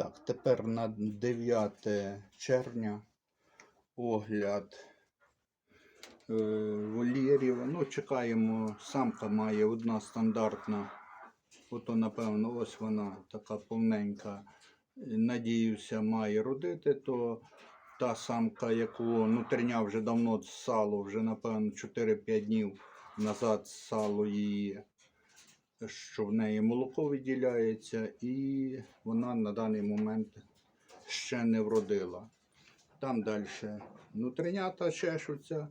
Так, тепер на 9 червня огляд е, вольєрів. Ну, чекаємо, самка має одна стандартна. Ото, напевно, ось вона така повненька. Надіюся, має родити, то та самка, яку ну, треня вже давно сало, вже, напевно, 4-5 днів назад сало її, що в неї молоко виділяється, і вона на даний момент ще не вродила. Там далі нутринята чешуться.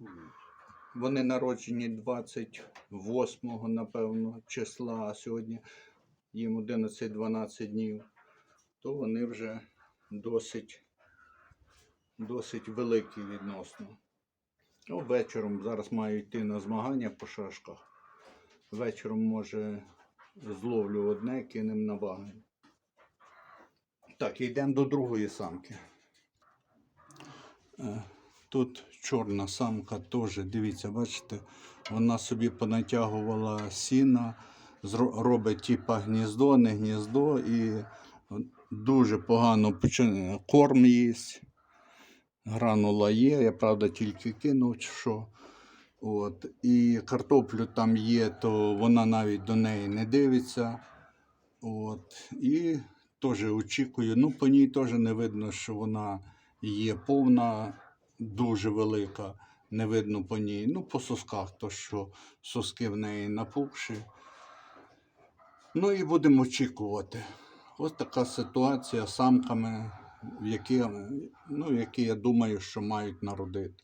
Вони народжені 28, напевно, числа, а сьогодні їм 11-12 днів, то вони вже досить, досить великі відносно. Ну, вечором зараз маю йти на змагання по шашках. Вечором, може, зловлю одне, кинем на ваги. Так, йдемо до другої самки. Е, Тут чорна самка теж, дивіться, бачите, вона собі понатягувала сіна, робить типа гніздо, не гніздо, і дуже погано корм їсть. Гранула є, я правда тільки кинув, що. От. І картоплю там є, то вона навіть до неї не дивиться. От. І теж очікую. Ну, по ній теж не видно, що вона є повна, дуже велика. Не видно по ній. Ну, по сосках, то що соски в неї напухші. Ну і будемо очікувати. Ось така ситуація з самками, які, ну, які я думаю, що мають народити.